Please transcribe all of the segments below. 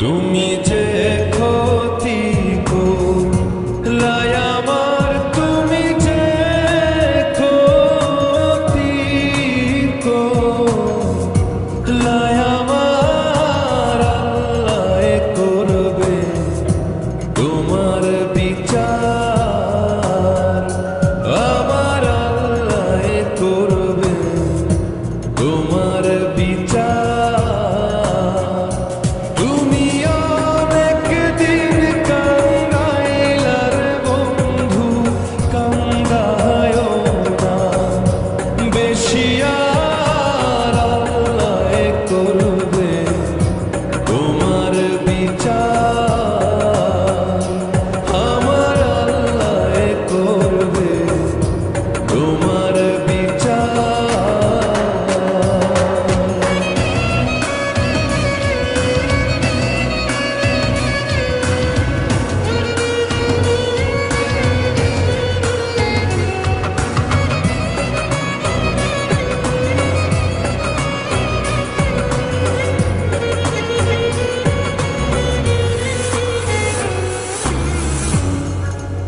তুমি যে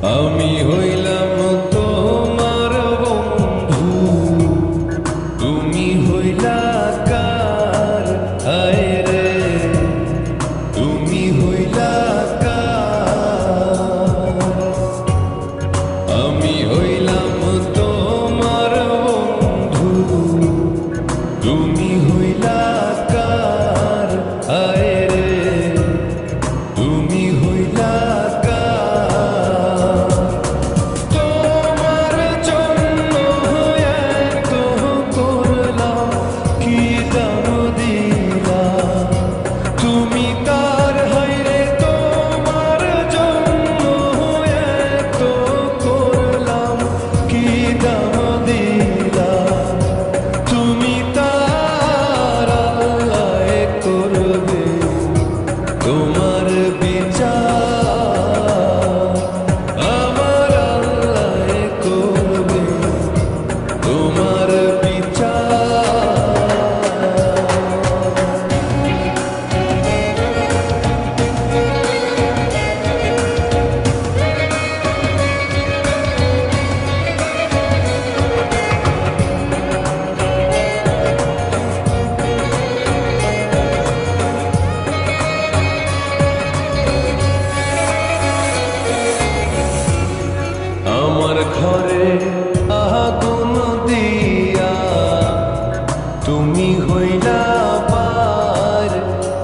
আমি হই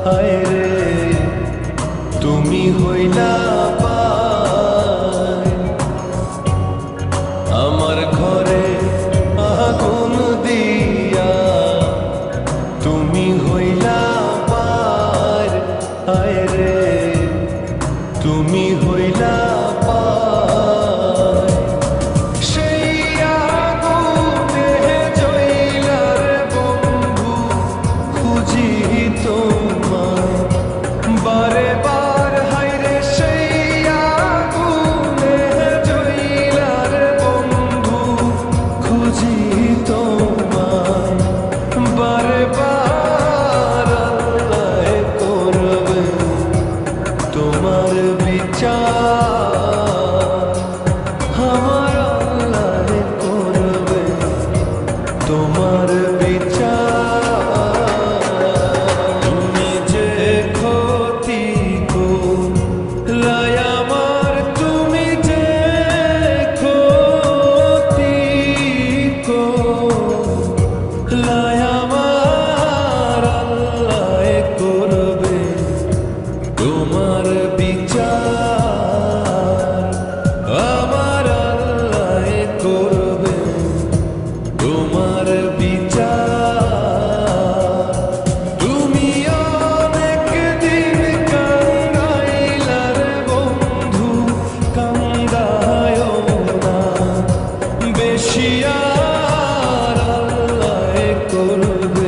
হায় রে। তুমি হইলা আমার ঘরে আগুন দিয়া তুমি হইলা পার হায় রে, তুমি হইলা তো दिया राह को